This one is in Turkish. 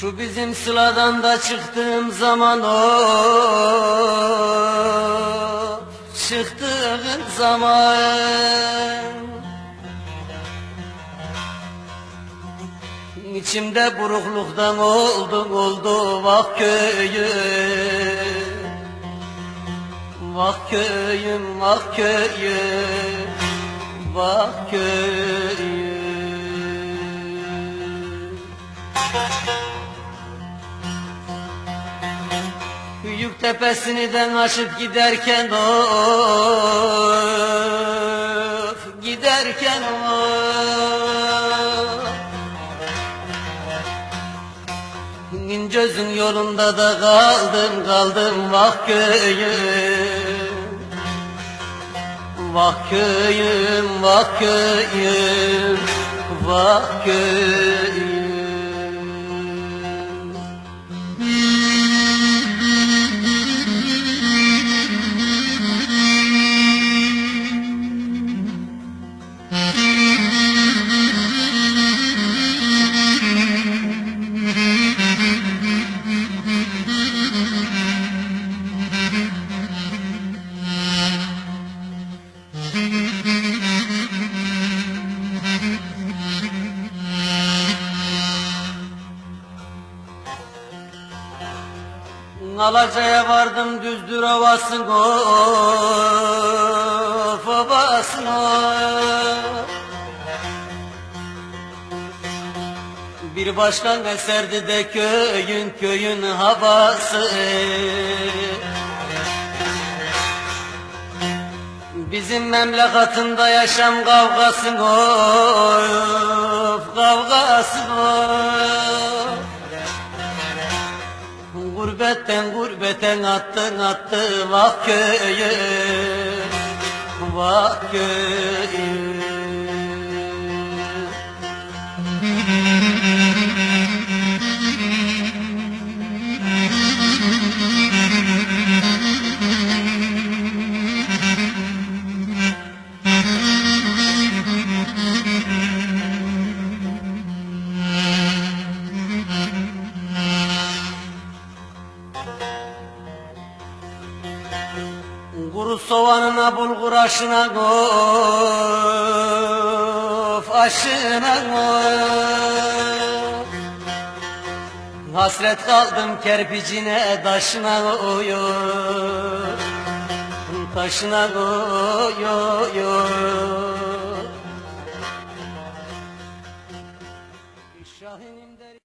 Şu bizim sıladan da çıktığım zaman o çıktığım zaman. İçimde burukluktan oldu oldu vah köyüm. Vah köyüm vah köyüm. Vah köyüm. Büyük tepesini de aşıp giderken of Giderken of. İncözün yolunda da kaldım kaldım vah köyüm. Vah köyüm vah köyüm vah köyüm Alacaya vardım düzdür havasın of havasın of Bir başkan eserdi de köyün köyün havası. Bizim memlekatında yaşam kavgasın of Gurbetten gurbeten attın attı vah köyüm Vah köyüm Soğanına bulgur aşına of aşına of Hasret kaldım kerpicine taşına uyuyor Taşına uyuyor Şahinim derim